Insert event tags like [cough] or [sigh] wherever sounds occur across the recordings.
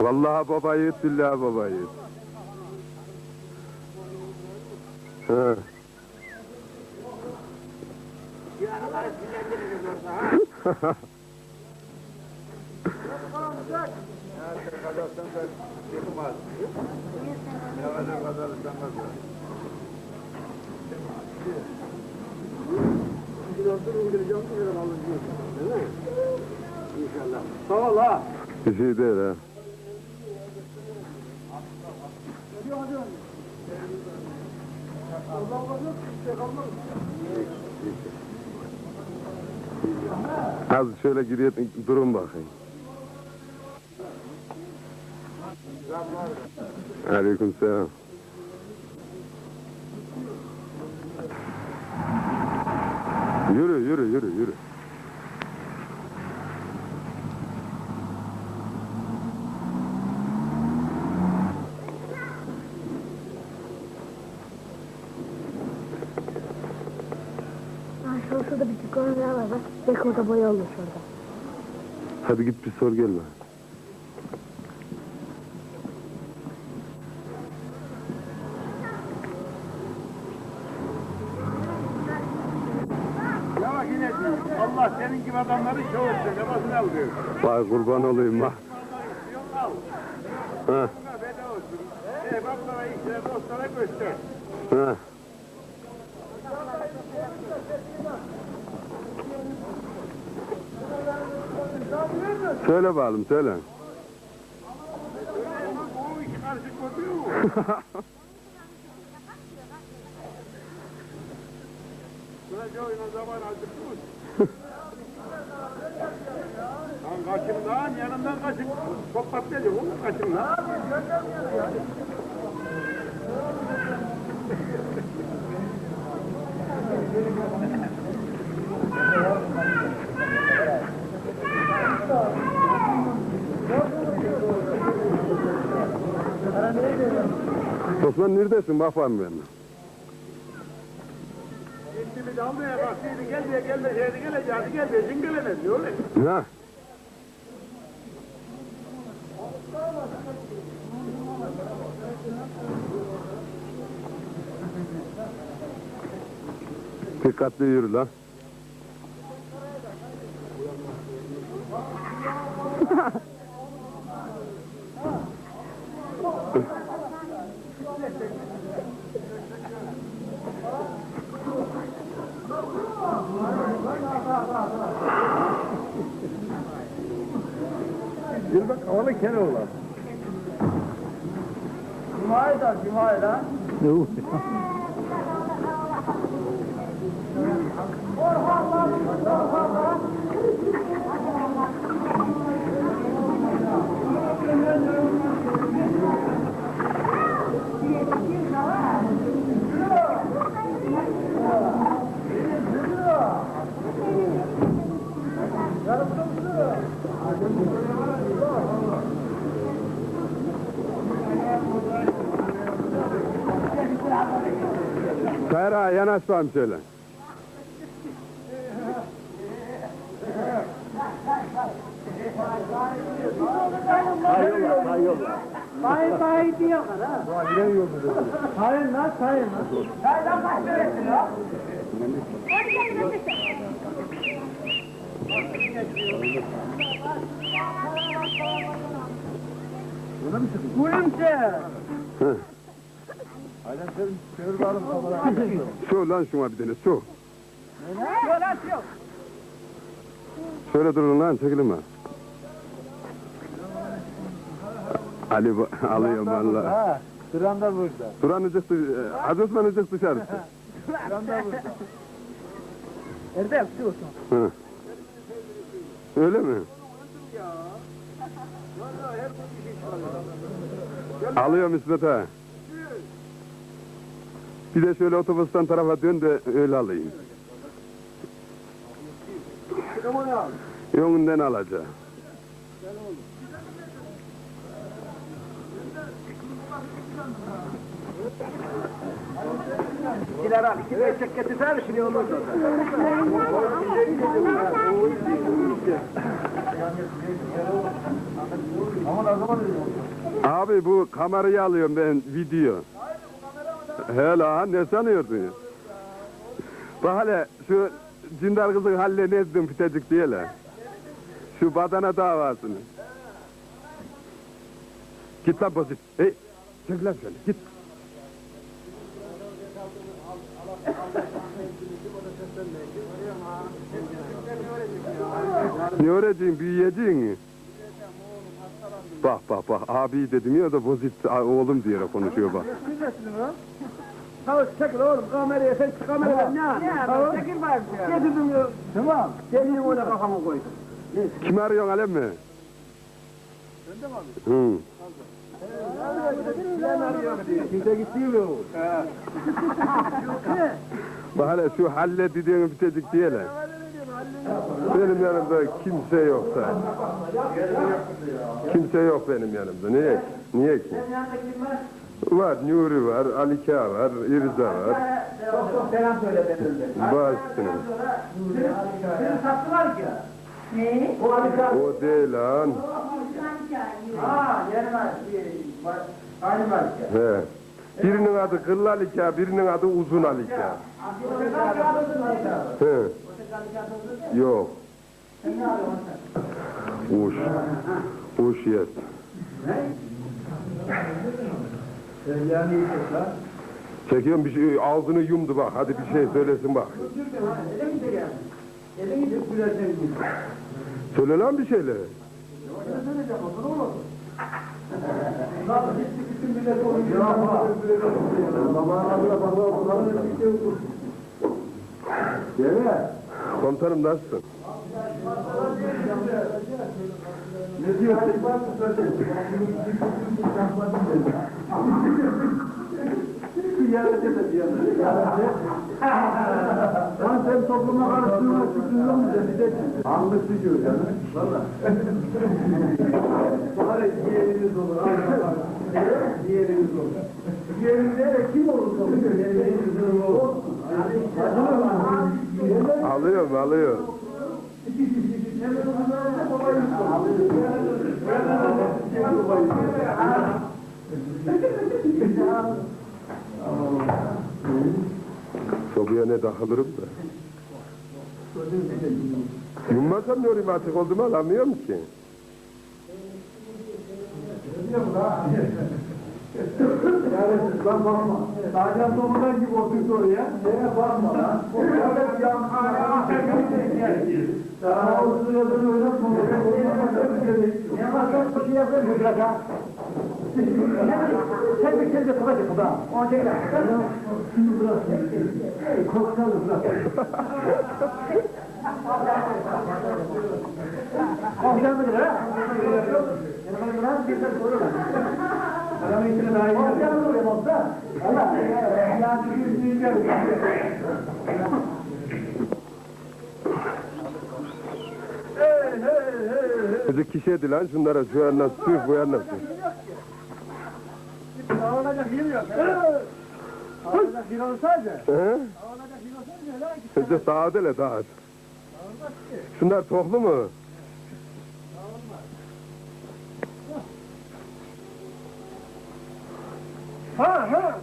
Vallahi baba yiğit, billahi baba yiğit. Ha. Sağ ol ha. Bir şey değil ha. Az şöyle geriye durun bakayım. Aleyküm selam. Yürü yürü yürü yürü. Ha, şu şurada bir dükkan daha var bak. Boya olmuş orada. Hadi git bir sor gelme. Ya yine Allah senin gibi adamları çoğursun. Kafasını alıyor. Vay kurban olayım al. Ha, Buna Söyle bakalım söyle. Lan kaçın lan yanından kaçın. Çok patlayacak oğlum kaçın lan. Osman neredesin bakmam ben. Şimdi bir dalmaya baksaydı gel diye gelmeseydi geleceğdi gel diye zingelemez diyor öyle. Ha? Dikkatli yürü lan. Bir bak havalı kere olan. Cuma'yı da Cuma'yı da. Kayra yanaş bakayım şöyle. Sayıyorlar, sayıyorlar. Bay bay diyorlar ha. Sayın lan sayın lan. Saydan kaç verirsin o? Gülümse. Aynen sen çevir bakalım kamerayı. Su lan şuna bir tane su. Şöyle durun lan çekilin mi? Ali alıyorum valla. Ha, Kıran da burada. Duran çıktı, Hacı Osman çıktı dışarısı. [laughs] Kıran da burada. Erdem su olsun. Hı. Öyle mi? Alıyorum İsmet ha. Bir de şöyle otobüsten tarafa dön de öyle alayım. Yönünden alacağım. Bir ileri al. İki beş çek getirsene şimdi da. Abi bu kamerayı alıyorum ben video. He lan ne sanıyordun? Bak hele şu Cindar kızın haline ne ettin fitecik diye lan. Şu badana davasını. Git lan pozit. Hey. Çek lan şöyle git. Ne öğreceksin büyüyeceksin Bak bak bak abi dedim ya da bozit oğlum diye konuşuyor bak. Tamam çekil oğlum kameraya sen çık kameradan ne yapıyorsun? Çekil bari. Getirdim. Tamam. Gelin öyle kafama koy. Kimi arıyorsun Alem mi? Hı. Kimse gitti mi o? Bak hele şu halle dediğin bitecek diye lan. Benim yanımda kimse yoksa. Kimse yok benim yanımda. Niye? Niye ki? Var, Nuri var, Alika var, İrza var. Çok çok selam söyle benim önce. Baş üstüne. Seni sattılar ki. Ne? O alika. O değil lan. Ha yeni var. Aynı var. He. Birinin adı Kıllı Alika, birinin adı Uzun Alika. He. Yok. Uş. Uş yet. Çekiyorum bir şey, ağzını yumdu bak. Hadi bir şey söylesin bak. Söyle lan bir şeyler. Komutanım nasılsın? Lan sen topluma karıştırma çıktığında mı dedi? Anlaşılıyor canım. Valla. Bari diğeriniz olur. Diğeriniz olur. Diğeriniz de kim olursa olur. Diğeriniz olur. Alıyorum, alıyorum. Sobaya ne takılırım da. Yummasam olayım açık olduğumu alamıyorum ki. Yani lan bakma. Sadece sonundan gibi oturdu oraya. Neye bakma lan? O kadar yankara. Sana o sırada oynatma. Ne var lan? Bir şey yapayım mı bırak Sen bir kez de kafa yapı da. O değil lan. Şunu bırak. Korksanız bırak. Korksan mıdır ha? Yanıma bırak bir de sorun. Adamın içine daha iyi. Korksan mıdır yoksa? Allah. Yani bir dünya. Çocuk kişiydi lan şunlara şu yandan sür bu yandan sür. Ağlanacak yerim yok. Ağlanacak bir olsaydı. He? Ağlanacak bir olsaydı helal ki. Çocuk dağıt hele dağıt. Şunlar toklu mu? Ha ha.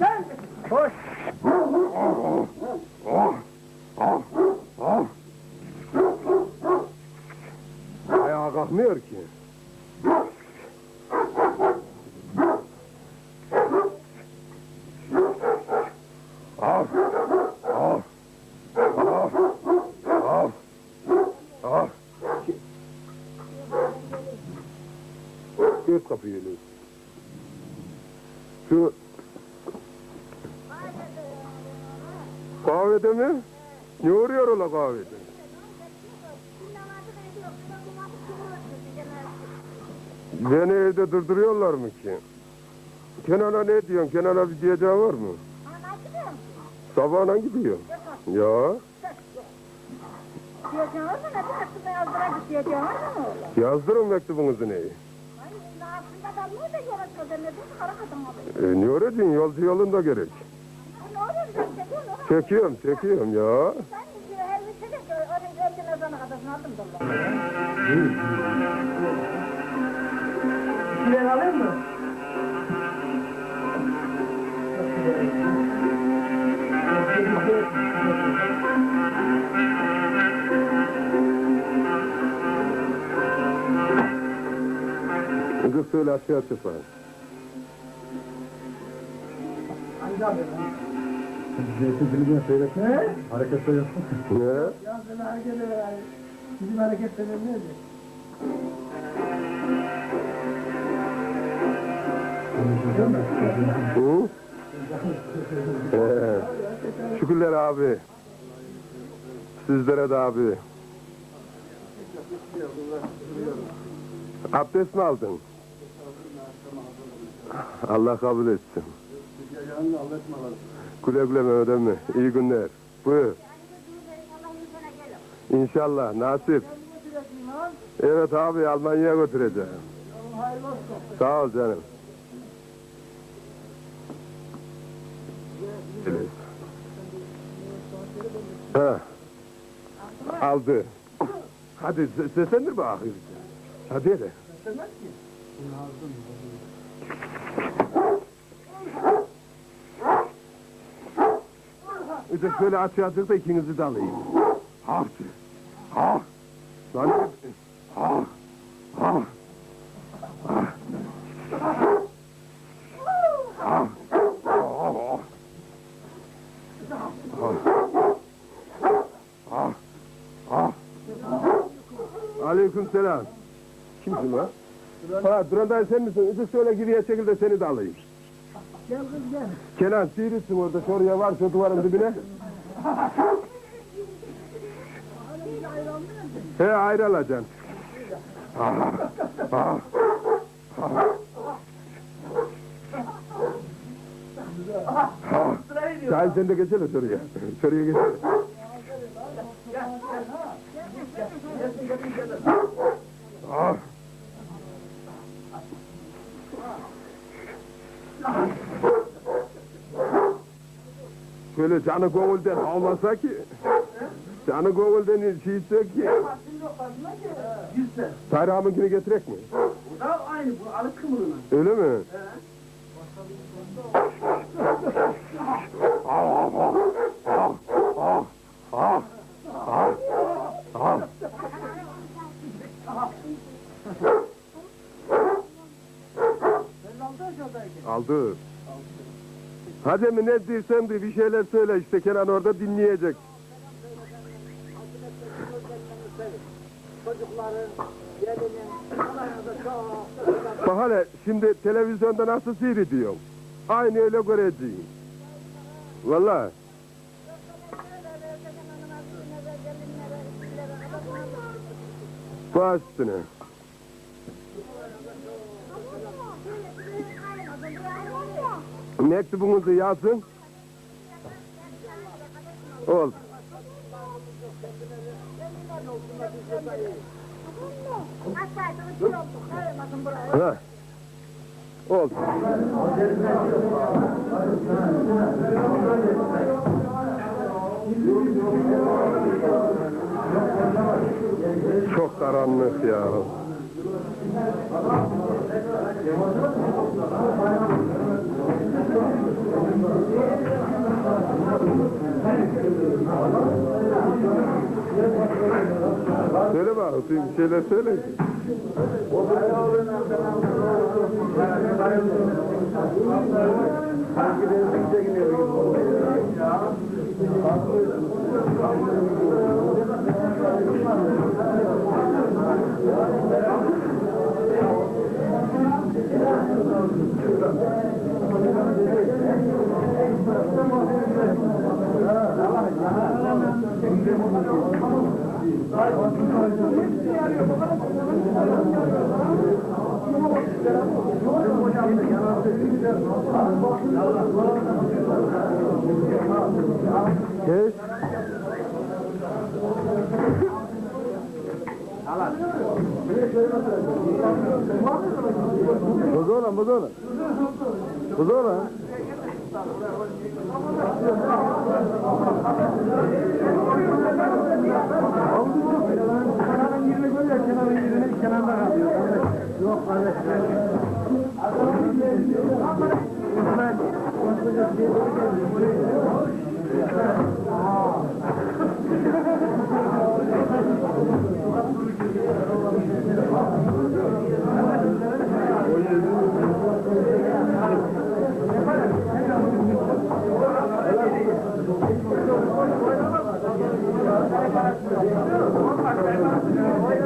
Gel. Durduruyorlar mı ki? Kenan'a ne diyorsun? Kenan'a bir diyeceği var mı? Sabahına gidiyor. Ya Diyeceğim var mı? Ne aklına yazdıran bir diyeceğim var mı oğlum? yazdırın mektubunuzu neyi? Hayır, aslında da niye de yaratmadı ne bu kara kadın. E, ne öğretsin yolcu yolunda gerek. Ne oluyor sen çekiyorsun onu? Çekiyorum çekiyorum ya. Sen her bir şey de ezana kadar ne yaptın da Ben alayım mı? Kız söyle aşağı çıkma. Zeytin filmini seyretme. Hareketler yapsın. Ne? Ya sen hareketler yani. Bizim hareketler neydi? Hı? Ee, şükürler abi. Sizlere de abi. Abdest mi aldın? Allah kabul etsin. Güle güle Mehmet emmi. İyi günler. Buyur. İnşallah nasip. Evet abi Almanya'ya götüreceğim. Sağ ol canım. Ha. Aldı. Hadi se- seslendir bakayım. Hadi hele. Bir de şöyle açığa çık da ikinizi de alayım. Ha. Ha. Lan. Ha. Ha. Ha. Ha. Ah, ah. Aleyküm selam. Kimsin lan? Ha, Duran sen misin? Ücük şöyle geriye çekil de seni de alayım. Gel kız gel. Kenan sihirlisin orada. Şuraya var şu duvarın dibine. He ayrı alacaksın. Ah, ah, ah. Ah. Sen de geçelim şuraya. Şuraya geçelim. Ah. Şöyle canı gönülden havlasa ki. Canı gönülden şey etse ki. Tarhamınkini getirek mi? Bu da aynı bu alık kımırına. Öyle mi? Ah, ah, ah, ah, ah, ah, Aldı. Hadi mi ne diysem de bir şeyler söyle işte Kenan orada dinleyecek. Çocukların, şimdi televizyonda nasıl seyrediyorum. Aynı öyle göreceğim. Vallahi. Baş üstüne. Mektubunuzu yazın. Oldu. Ha. Oldu. Çok karanlık ya. Söyle bakalım, bir şeyler söyle. [laughs] Geç. Buzola, buzola. Buzola. Kenarın [laughs] yerini görüyor, kenarın yerini kenarda kalıyor. Yok kardeşler. Patron ne diyor patron?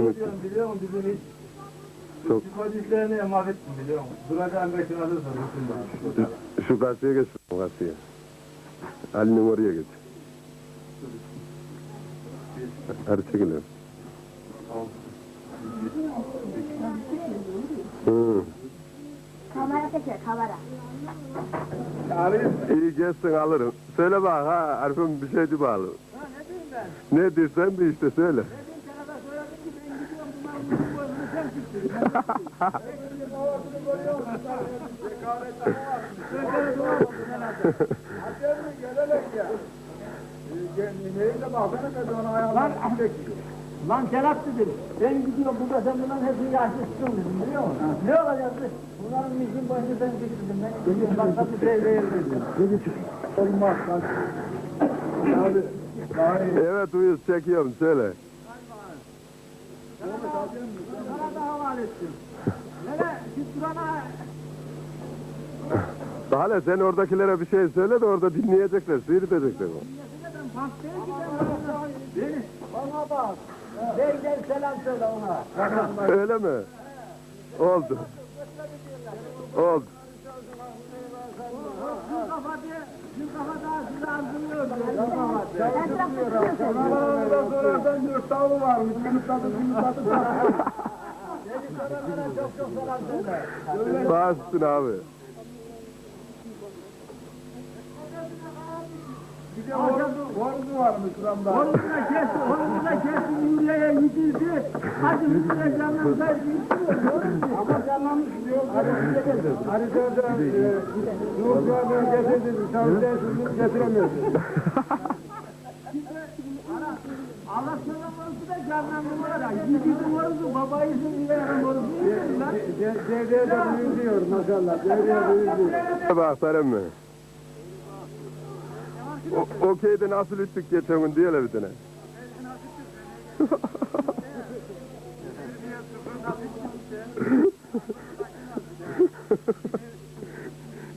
Görsün Diyorum, biliyor musun bizim hiç Çok. Psikolojiklerini emanet ettim biliyor musun? Duracağın beşini alırsan üstünde. Şu karşıya geç. O karşıya. Ali'nin oraya geç. Hadi çekilir. Hı. Kamera çekiyor kamera. İyi geçsin alırım. Söyle bak ha Arif'im bir şey de bağlı. Ne diyorsan de işte söyle. Lan, lan Serap dedim. Ben gidiyorum burada sen bunların hepsini yaşlısın dedim biliyor musun? Ne olacak dedim. Bunların işin başını sen çekildin. Ben gidiyorum başka bir şey değil dedim. Dedi çık. Olmaz lan. Abi. Daha iyi. Evet uyuz çekiyorum söyle. Sana da Hala sen oradakilere bir şey söyle de orada dinleyecekler, seyredecekler. Beni bana bak. Beyden selam söyle ona. Öyle mi? Oldu. Oldu. Şu kafa diye, şu kafa daha sizi arzuluyor. Ben sonradan dört tavı varmış. Benim tadı, benim söyle. Bastın abi. Bir de horozu varmış şuramda. Horozuna kesti, horozuna kesti, Nuriye'ye yedirdi. Hadi Nuriye canlansaydı Ama canlanmış diyor. Sözden, Nuriye'den getirdi. Sen de sözünü getiremiyorsun. Allah sana horozu da var ya. Yedirdi horozu, babayısın diye horozu. Devreye de büyütüyor maşallah. Devreye büyütüyor. Bak sarım mı? O, okeyde nasıl üttük geçen gün diyeler bir tane.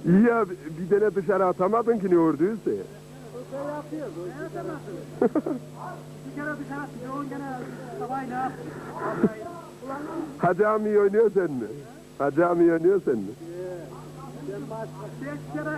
İyi ya bir tane dışarı atamadın ki ne dışarı atıyor, on kere sabah ne yaptı? Hacı Ami oynuyor sen mi? Hacı Ami oynuyor sen mi? Beş [laughs] kere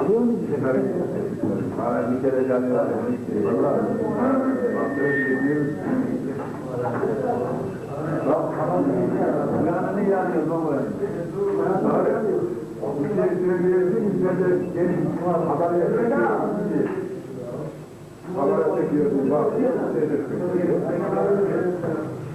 Alıyor musun bir sefer? Hala bir kere canlı almış. Valla. Yanını yanıyor baba. Bize söylüyorsun, bize de gelin haber yapıyorsun. Haber çekiyorsun, bak.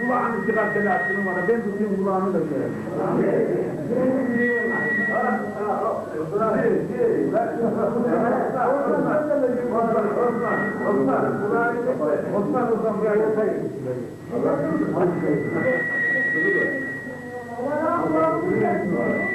Kulağın çıkar telaşını bana, ben tutayım kulağını da şöyle. Osman Osman buraya yatayım. Allah'ım. Allah'ım. Allah'ım.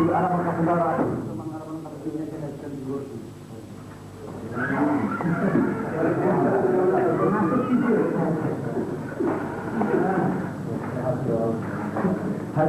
Sudah ada perkembangan.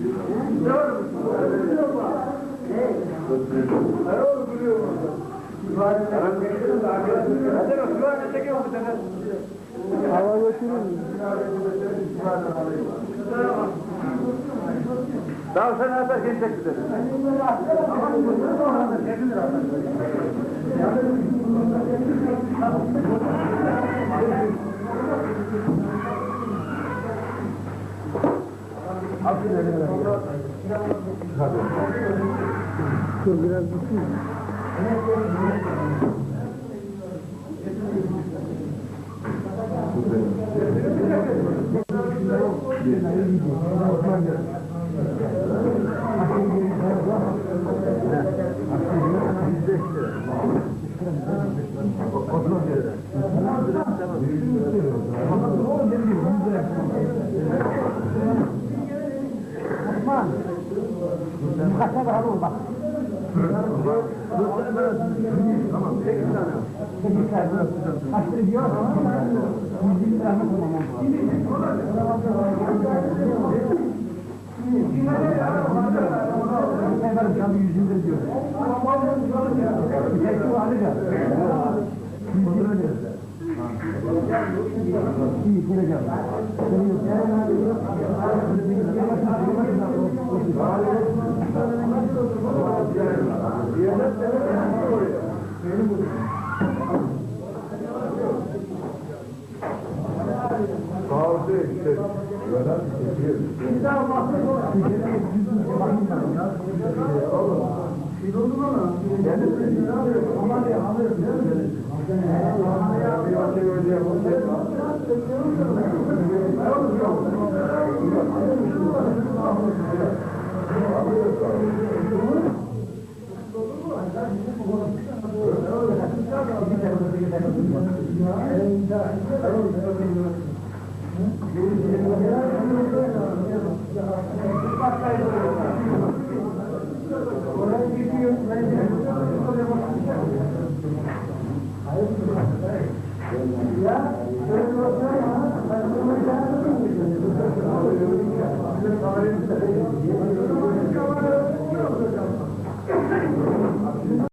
Doğru mu? Gülüyor mu? Ne? Erol gülüyor mu? İfadesi anlayışın da arkadaşlar. Hadi bak, şu an ne çekiyor bu sefer? Hava götürür mü? Daha sen haber gelecek bize. Thank you. Dur biraz bitsin. Thank you. Kaçta var oğlum bak. Tamam, 8 tane. 8 tane. Kaç lira diyor? 120 tane tamam. Ne kadar canı 120 lira diyor. Bir tek bu alacağız. İyi, kuracağım. Seviyorum. Oğlum, şey oldu mu? Yani, Amalya alır. Bir daha من قبل المتحدث